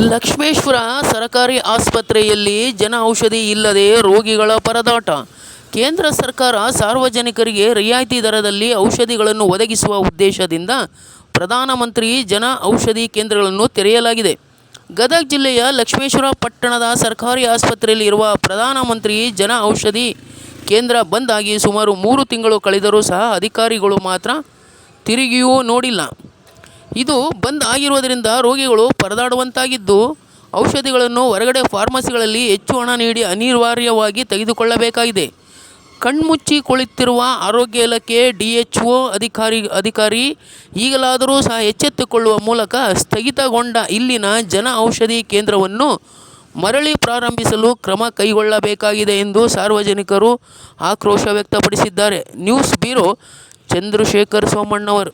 ಲಕ್ಷ್ಮೇಶ್ವರ ಸರಕಾರಿ ಆಸ್ಪತ್ರೆಯಲ್ಲಿ ಜನ ಔಷಧಿ ಇಲ್ಲದೆ ರೋಗಿಗಳ ಪರದಾಟ. ಕೇಂದ್ರ ಸರ್ಕಾರ ಸಾರ್ವಜನಿಕರಿಗೆ ರಿಯಾಯಿತಿ ದರದಲ್ಲಿ ಔಷಧಿಗಳನ್ನು ಒದಗಿಸುವ ಉದ್ದೇಶದಿಂದ ಪ್ರಧಾನಮಂತ್ರಿ ಜನ ಔಷಧಿ ಕೇಂದ್ರಗಳನ್ನು ತೆರೆಯಲಾಗಿದೆ. ಗದಗ ಜಿಲ್ಲೆಯ ಲಕ್ಷ್ಮೇಶ್ವರ ಪಟ್ಟಣದ ಸರ್ಕಾರಿ ಆಸ್ಪತ್ರೆಯಲ್ಲಿ ಇರುವ ಪ್ರಧಾನಮಂತ್ರಿ ಜನ ಔಷಧಿ ಕೇಂದ್ರ ಬಂದ್ ಆಗಿ ಸುಮಾರು ಮೂರು ತಿಂಗಳು ಕಳೆದರೂ ಸಹ ಅಧಿಕಾರಿಗಳು ಮಾತ್ರ ತಿರುಗಿಯೂ ನೋಡಿಲ್ಲ. ಇದು ಬಂದ್ ಆಗಿರುವುದರಿಂದ ರೋಗಿಗಳು ಪರದಾಡುವಂತಾಗಿದ್ದು ಔಷಧಿಗಳನ್ನು ಹೊರಗಡೆ ಫಾರ್ಮಸಿಗಳಲ್ಲಿ ಹೆಚ್ಚು ಹಣ ನೀಡಿ ಅನಿವಾರ್ಯವಾಗಿ ತೆಗೆದುಕೊಳ್ಳಬೇಕಾಗಿದೆ. ಕಣ್ಮುಚ್ಚಿ ಕುಳಿತಿರುವ ಆರೋಗ್ಯ ಇಲಾಖೆ ಡಿ ಎಚ್ ಒ ಅಧಿಕಾರಿ ಅಧಿಕಾರಿ ಈಗಲಾದರೂ ಸಹ ಎಚ್ಚೆತ್ತುಕೊಳ್ಳುವ ಮೂಲಕ ಸ್ಥಗಿತಗೊಂಡ ಇಲ್ಲಿನ ಜನ ಔಷಧಿ ಕೇಂದ್ರವನ್ನು ಮರಳಿ ಪ್ರಾರಂಭಿಸಲು ಕ್ರಮ ಕೈಗೊಳ್ಳಬೇಕಾಗಿದೆ ಎಂದು ಸಾರ್ವಜನಿಕರು ಆಕ್ರೋಶ ವ್ಯಕ್ತಪಡಿಸಿದ್ದಾರೆ. News bureau Chandrashekhar Somannavar